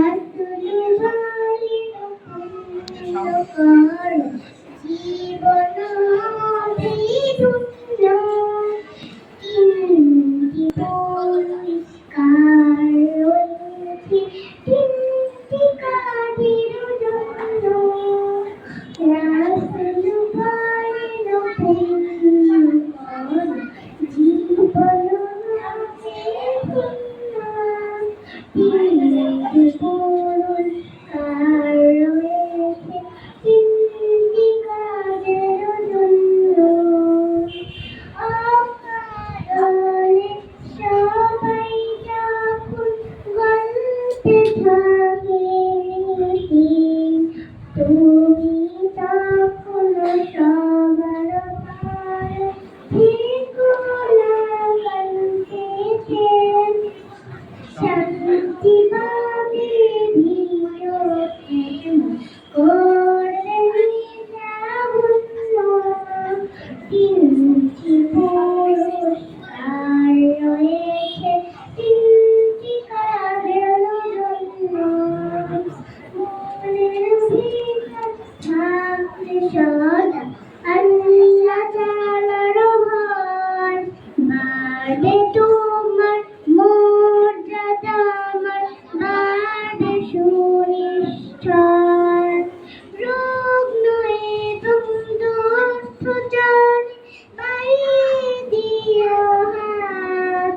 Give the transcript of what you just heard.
Thank you. বড় সদা আল্লাহ তাআলার ঘর বাড়ে তোমার মর্যাদা আমার বাড়ে সুনিশ্চয়। রোগ নয়ে বন্ধুত্ব জান বাড়ি দিও হাত।